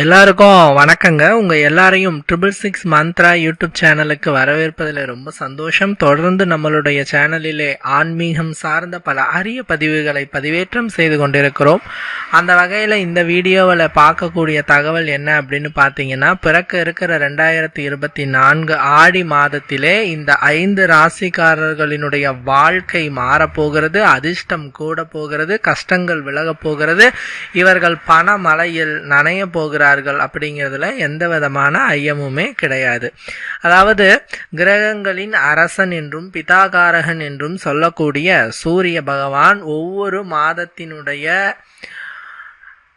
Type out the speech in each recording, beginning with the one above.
எல்லாருக்கும் வணக்கங்க. உங்க எல்லாரையும் ட்ரிபிள் சிக்ஸ் மந்த்ரா யூடியூப் சேனலுக்கு வரவேற்பதில் ரொம்ப சந்தோஷம். தொடர்ந்து நம்மளுடைய சேனலிலே ஆன்மீகம் சார்ந்த பல அரிய பதிவுகளை பதிவேற்றம் செய்து கொண்டிருக்கிறோம். அந்த வகையில் இந்த வீடியோவில் பார்க்கக்கூடிய தகவல் என்ன அப்படின்னு பார்த்தீங்கன்னா பிறக்க இருக்கிற ரெண்டாயிரத்தி இருபத்தி நான்கு ஆடி மாதத்திலே இந்த ஐந்து ராசிக்காரர்களினுடைய வாழ்க்கை மாறப்போகிறது அதிர்ஷ்டம் கூட போகிறது கஷ்டங்கள் விலகப் போகிறது இவர்கள் பணமலையில் நனைய போகிறது இருக்கிறார்கள் அப்படிங்கிறதுல எந்த விதமான ஐயமுமே கிடையாது. அதாவது கிரகங்களின் அரசன் என்றும் பிதாகாரகன் என்றும் சொல்லக்கூடிய சூரிய பகவான் ஒவ்வொரு மாதத்தினுடைய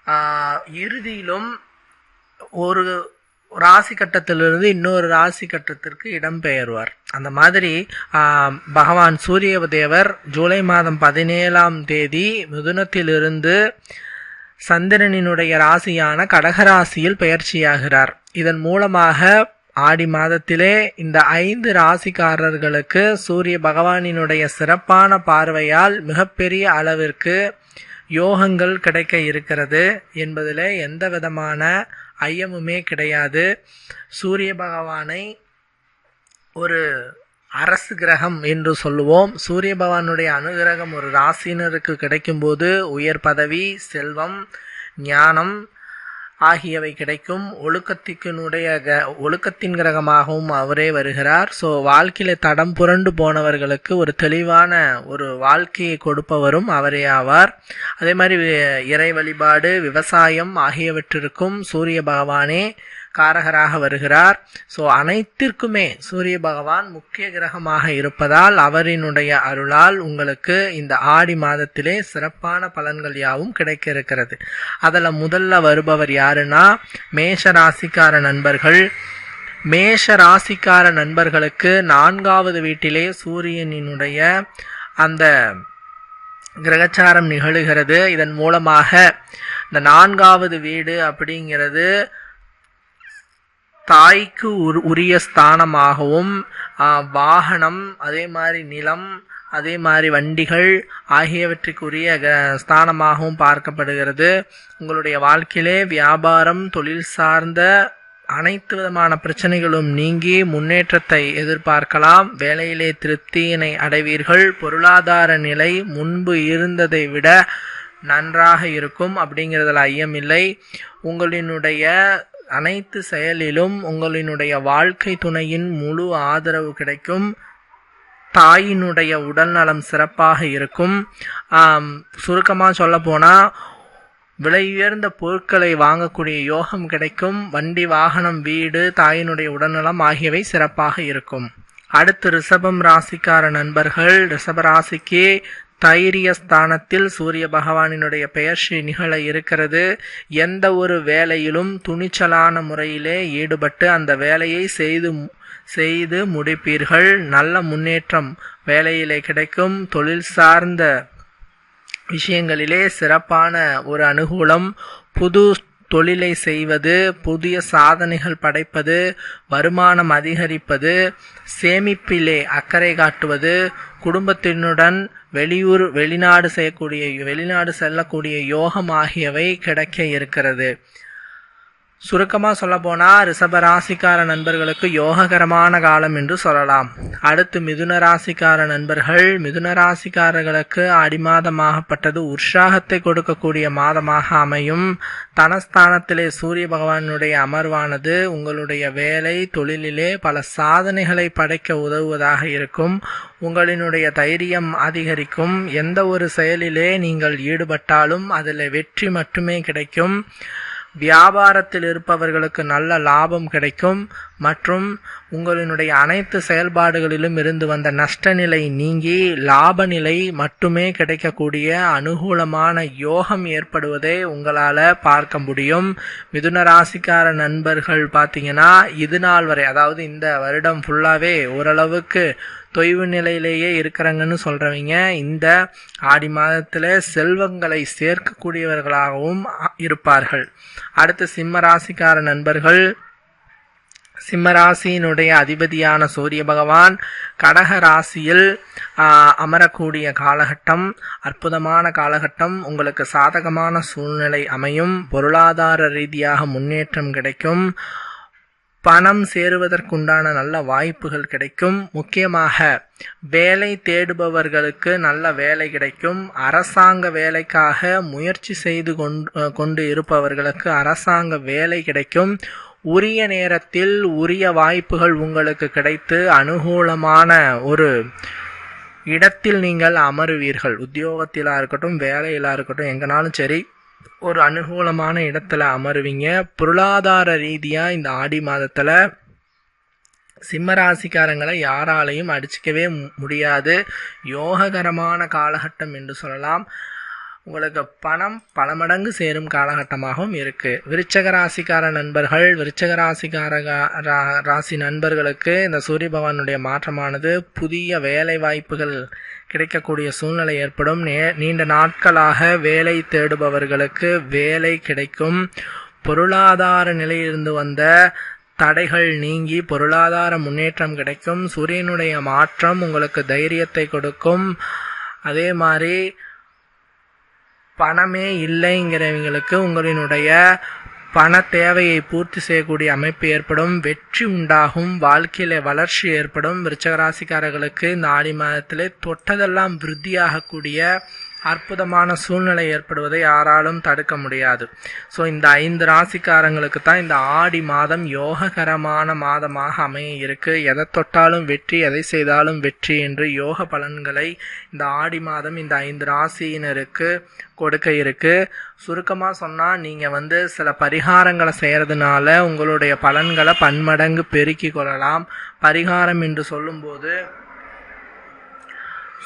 ஆஹ், இறுதியிலும் ஒரு ராசி கட்டத்திலிருந்து இன்னொரு ராசி கட்டத்திற்கு இடம்பெயர்வார். அந்த மாதிரி ஆஹ், பகவான் சூரிய தேவர் ஜூலை மாதம் பதினேழாம் தேதி மிதுனத்திலிருந்து சந்திரனினுடைய ராசியான கடகராசியில் பெயர்ச்சியாகிறார் இதன் மூலமாக ஆடி மாதத்திலே இந்த ஐந்து ராசிக்காரர்களுக்கு சூரிய பகவானினுடைய சிறப்பான பார்வையால் மிகப்பெரிய அளவிற்கு யோகங்கள் கிடைக்க இருக்கிறது. என்பதில் எந்த விதமான ஐயமுமே கிடையாது. சூரிய பகவானை ஒரு அரசு கிரகம் என்று சொல்லுவோம். சூரிய பகவானுடைய அனுகிரகம் ஒரு ராசினருக்கு கிடைக்கும்போது உயர் பதவி செல்வம் ஞானம் ஆகியவை கிடைக்கும். ஒழுக்கத்தினுடைய க ஒழுக்கத்தின் கிரகமாகவும் அவரே வருகிறார். ஸோ வாழ்க்கையில் தடம் புரண்டு போனவர்களுக்கு ஒரு தெளிவான ஒரு வாழ்க்கையை கொடுப்பவரும் அவரே ஆவார். அதே மாதிரி இறை வழிபாடு விவசாயம் ஆகியவற்றிற்கும் சூரிய பகவானே காரகராக வருகிறார். ஸோ அனைத்திற்குமே சூரிய பகவான் முக்கிய கிரகமாக இருப்பதால் அவரினுடைய அருளால் உங்களுக்கு இந்த ஆடி மாதத்திலே சிறப்பான பலன்கள் யாவும் கிடைக்க இருக்கிறது. அதில் முதல்ல வருபவர் யாருன்னா மேஷ ராசிக்கார நண்பர்கள். மேஷ ராசிக்கார நண்பர்களுக்கு நான்காவது வீட்டிலே சூரியனினுடைய அந்த கிரகச்சாரம் நிகழுகிறது. இதன் மூலமாக இந்த நான்காவது வீடு அப்படிங்கிறது தாய்க்கு உரிய ஸ்தானமாகவும் வாகனம் அதே மாதிரி நிலம் அதே மாதிரி வண்டிகள் ஆகியவற்றுக்குரிய க ஸ்தானமாகவும் பார்க்கப்படுகிறது. உங்களுடைய வாழ்க்கையிலே வியாபாரம் தொழில் சார்ந்த அனைத்து விதமான பிரச்சனைகளும் நீங்கி முன்னேற்றத்தை எதிர்பார்க்கலாம். வேலையிலே திருப்தியினை அடைவீர்கள். பொருளாதார நிலை முன்பு இருந்ததை விட நன்றாக இருக்கும் அப்படிங்கிறதுல ஐயமில்லை. உங்களினுடைய அனைத்து செயலிலும் உங்களினுடைய வாழ்க்கை துணையின் முழு ஆதரவு கிடைக்கும். தாயினுடைய உடல்நலம் சிறப்பாக இருக்கும். சுருக்கமாக சொல்ல போனால் விலை உயர்ந்த பொருட்களை வாங்கக்கூடிய யோகம் கிடைக்கும். வண்டி வாகனம் வீடு தாயினுடைய உடல்நலம் ஆகியவை சிறப்பாக இருக்கும். அடுத்து ரிஷபம் ராசிக்கார நண்பர்கள். ரிஷப ராசிக்கு தைரிய ஸ்தானத்தில் சூரிய பகவானினுடைய பெயர்ச்சி நிகழ இருக்கிறது. எந்த ஒரு வேலையிலும் துணிச்சலான முறையிலே ஈடுபட்டு அந்த வேலையை செய்து செய்து முடிப்பீர்கள். நல்ல முன்னேற்றம் வேலையிலே கிடைக்கும். தொழில் சார்ந்த விஷயங்களிலே சிறப்பான ஒரு அனுகூலம். புது தொழிலை செய்வது புதிய சாதனைகள் படைப்பது வருமானம் அதிகரிப்பது சேமிப்பிலே அக்கறை காட்டுவது குடும்பத்தினுடன் வெளியூர் வெளிநாடு செய்யக்கூடிய வெளிநாடு செல்லக்கூடிய யோகம் ஆகியவை கிடைக்க இருக்கிறது. சுருக்கமா சொல்ல போனா ரிஷப ராசிக்கார நண்பர்களுக்கு யோககரமான காலம் என்று சொல்லலாம். அடுத்து மிதுன ராசிக்கார நண்பர்கள் மிதுன ராசிக்காரர்களுக்கு அடிமாதமாகப்பட்டது உற்சாகத்தை கொடுக்கக்கூடிய மாதமாக அமையும். தனஸ்தானத்திலே சூரிய பகவானுடைய அமர்வானது உங்களுடைய வேலை தொழிலிலே பல சாதனைகளை படைக்க உதவுவதாக இருக்கும். உங்களினுடைய தைரியம் அதிகரிக்கும். எந்த ஒரு செயலிலே நீங்கள் ஈடுபட்டாலும் அதில் வெற்றி மட்டுமே கிடைக்கும். வியாபாரத்தில் இருப்பவர்களுக்கு நல்ல லாபம் கிடைக்கும் மற்றும் உங்களினுடைய அனைத்து செயல்பாடுகளிலும் இருந்து வந்த நஷ்ட நிலை நீங்கி லாப நிலை மட்டுமே கிடைக்கக்கூடிய அனுகூலமான யோகம் ஏற்படுவதை உங்களால் பார்க்க முடியும். மிதுன ராசிக்கார நண்பர்கள் பார்த்தீங்கன்னா இது நாள் வரை அதாவது இந்த வருடம் ஃபுல்லாகவே ஓரளவுக்கு தொய்வு நிலையிலேயே இருக்கிறாங்கன்னு சொல்கிறவங்க இந்த ஆடி மாதத்தில் செல்வங்களை சேர்க்கக்கூடியவர்களாகவும் இருப்பார்கள். அடுத்து சிம்ம ராசிக்கார நண்பர்கள் சிம்மராசியினுடைய அதிபதியான சூரிய பகவான் கடக ராசியில் அமரக்கூடிய காலகட்டம் அற்புதமான காலகட்டம். உங்களுக்கு சாதகமான சூழ்நிலை அமையும். பொருளாதார ரீதியாக முன்னேற்றம் கிடைக்கும். பணம் சேருவதற்குண்டான நல்ல வாய்ப்புகள் கிடைக்கும். முக்கியமாக வேலை தேடுபவர்களுக்கு நல்ல வேலை கிடைக்கும். அரசாங்க வேலைக்காக முயற்சி செய்து கொண்டு இருப்பவர்களுக்கு அரசாங்க வேலை கிடைக்கும். உரிய நேரத்தில் உரிய வாய்ப்புகள் உங்களுக்கு கிடைத்து அனுகூலமான ஒரு இடத்தில் நீங்கள் அமருவீர்கள். உத்தியோகத்திலாக இருக்கட்டும் வேலையிலாக இருக்கட்டும் எங்கனாலும் சரி ஒரு அனுகூலமான இடத்துல அமருவீங்க. பொருளாதார ரீதியாக இந்த ஆடி மாதத்தில் சிம்மராசிக்காரங்களை யாராலையும் அடிச்சிக்கவே முடியாது. யோககரமான காலகட்டம் என்று சொல்லலாம். உங்களுக்கு பணம் பல மடங்கு சேரும் காலகட்டமாகவும் இருக்குது விருச்சக ராசிக்கார நண்பர்கள் விருச்சக ராசிக்கார ராசி நண்பர்களுக்கு இந்த சூரிய பகவானுடைய மாற்றமானது புதிய வேலை வாய்ப்புகள் கிடைக்கக்கூடிய சூழ்நிலை ஏற்படும். நே நீண்ட நாட்களாக வேலை தேடுபவர்களுக்கு வேலை கிடைக்கும். பொருளாதார நிலையிலிருந்து வந்த தடைகள் நீங்கி பொருளாதார முன்னேற்றம் கிடைக்கும். சூரியனுடைய மாற்றம் உங்களுக்கு தைரியத்தை கொடுக்கும். அதே மாதிரி பணமே இல்லைங்கிறவங்களுக்கு உங்களினுடைய பண தேவையை பூர்த்தி செய்யக்கூடிய அமைப்பு ஏற்படும் வெற்றி உண்டாகும் வாழ்க்கையில வளர்ச்சி ஏற்படும். விருச்சகராசிக்காரர்களுக்கு இந்த ஆடி மாதத்திலே தொட்டதெல்லாம் விருத்தியாகக்கூடிய அற்புதமான சூழ்நிலை ஏற்படுவதை யாராலும் தடுக்க முடியாது. ஸோ இந்த ஐந்து ராசிக்காரங்களுக்கு தான் இந்த ஆடி மாதம் யோககரமான மாதமாக அமைய இருக்கு. எதை தொட்டாலும் வெற்றி எதை செய்தாலும் வெற்றி என்று யோக பலன்களை இந்த ஆடி மாதம் இந்த ஐந்து ராசியினருக்கு கொடுக்க இருக்கு. சுருக்கமாக சொன்னால் நீங்கள் வந்து சில பரிகாரங்களை செய்கிறதுனால உங்களுடைய பலன்களை பன்மடங்கு பெருக்கி கொள்ளலாம். பரிகாரம் என்று சொல்லும்போது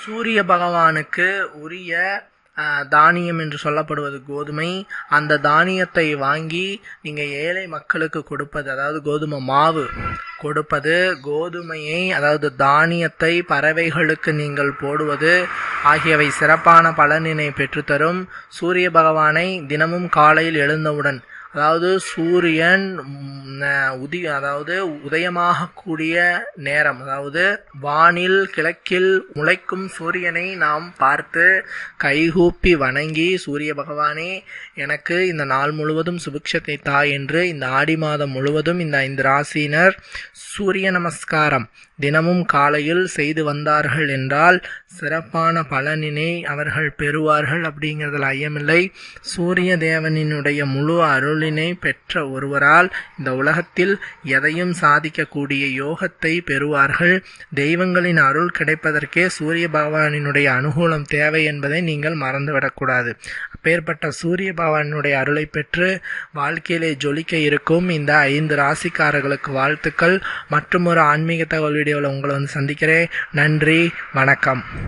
சூரிய பகவானுக்கு உரிய தானியம் என்று சொல்லப்படுவது கோதுமை. அந்த தானியத்தை வாங்கி நீங்கள் ஏழை மக்களுக்கு கொடுப்பது அதாவது கோதுமை மாவு கொடுப்பது கோதுமையை அதாவது தானியத்தை பறவைகளுக்கு நீங்கள் போடுவது ஆகியவை சிறப்பான பலனினை பெற்றுத்தரும். சூரிய பகவானை தினமும் காலையில் எழுந்தவுடன் அதாவது சூரியன் உதி அதாவது உதயமாகக்கூடிய நேரம் அதாவது வானில் கிழக்கில் முளைக்கும் சூரியனை நாம் பார்த்து கைகூப்பி வணங்கி சூரிய பகவானே எனக்கு இந்த நாள் முழுவதும் சுபிக்ஷத்தை தா என்று இந்த ஆடி மாதம் முழுவதும் இந்த ஐந்து ராசியினர் சூரிய நமஸ்காரம். தினமும் காலையில் செய்து வந்தார்கள் என்றால் சிறப்பான பலனினை அவர்கள் பெறுவார்கள் அப்படிங்கிறதுல ஐயமில்லை. சூரிய தேவனினுடைய முழு அருளினை பெற்ற ஒருவரால் இந்த உலகத்தில் எதையும் சாதிக்கக்கூடிய யோகத்தை பெறுவார்கள். தெய்வங்களின் அருள் கிடைப்பதற்கே சூரிய பகவானினுடைய அனுகூலம் தேவை என்பதை நீங்கள் மறந்துவிடக்கூடாது. அப்பேற்பட்ட சூரிய பகவானுடைய அருளை பெற்று வாழ்க்கையிலே ஜொலிக்க இருக்கும் இந்த ஐந்து ராசிக்காரர்களுக்கு வாழ்த்துக்கள். மற்றும் ஒரு ஆன்மீக தகவலுடைய வீடியோவில் உங்களை வந்து சந்திக்கிறேன். நன்றி வணக்கம்.